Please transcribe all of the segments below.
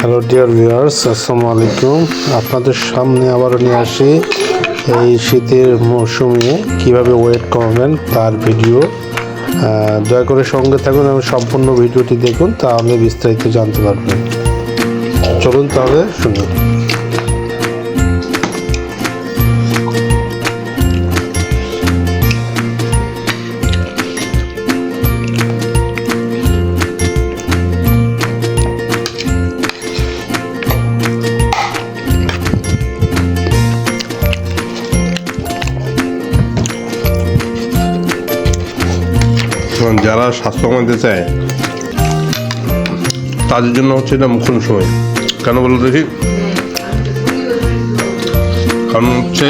Hello dear viewers আসসালামু আলাইকুম। আপনাদের সামনে আবারও নিয়ে আসি এই শীতের মৌসুমে কীভাবে ওয়েট কমাবেন তার ভিডিও দয়া করে সঙ্গে থাকুন এবং সম্পূর্ণ ভিডিওটি দেখুন তাহলে বিস্তারিত জানতে পারবেন চলুন তাহলে শুনুন। এবং যারা স্বাস্থ্য কমাতে চায়, তাদের জন্য হচ্ছে এটা মুখ্য সময়। কেন বলো দেখি? কারণ হচ্ছে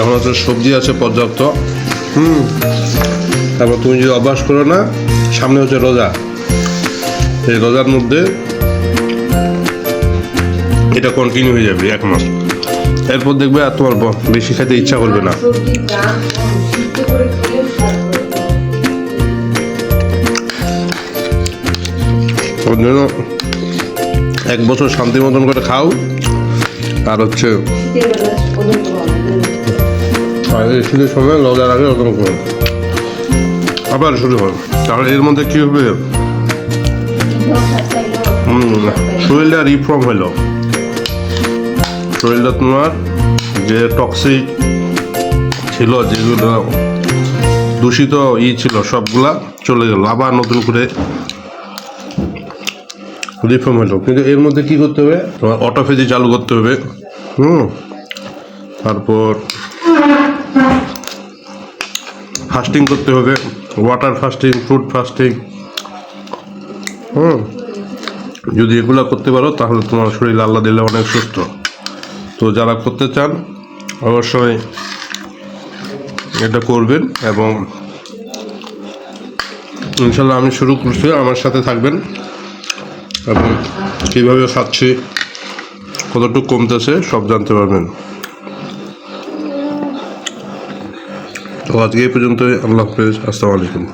এখন হচ্ছে সবজি আছে পর্যাপ্ত। হুম। তারপর তুমি যদি অভ্যাস করো না, সামনে হচ্ছে রোজা। এই রোজার মধ্যে এটা কন্টিনিউ হয়ে যাবে এক মাস। এরপর দেখবে আর তোমার বেশি খেতে ইচ্ছা করবে না। ওর জন্য এক বছর শান্তি মতন করে খাও। আর হচ্ছে লজার আগে করো। আবার শুরু হয়। তাহলে এর মধ্যে কী হবে? শরীরটা রিফর্ম হলো। শরীরটা তোমার যে টক্সিক ছিল, যেগুলো দূষিত ই ছিল, সবগুলা চলে গেল। আবার নতুন করে রিফর্ম হলো। কিন্তু এর মধ্যে কি করতে হবে? তোমার অটোফেজি চালু করতে হবে। হুম। তারপর ফাস্টিং করতে হবে। ওয়াটার ফাস্টিং ফুড ফাস্টিং হুম। যদি এগুলো করতে পারো, তাহলে তোমার শরীর আল্লাহ দিলে অনেক সুস্থ। তো যারা করতে চান, অবশ্যই এটা করবেন এবং ইনশাল্লাহ আমি শুরু করছি। আমার সাথে থাকবেন। এবং কীভাবে খাচ্ছি, কতটুকু কমতেছে, সব জানতে পারবেন। তো আজকে এই পর্যন্তই। আল্লাহ হাফেজ। আসসালামু আলাইকুম।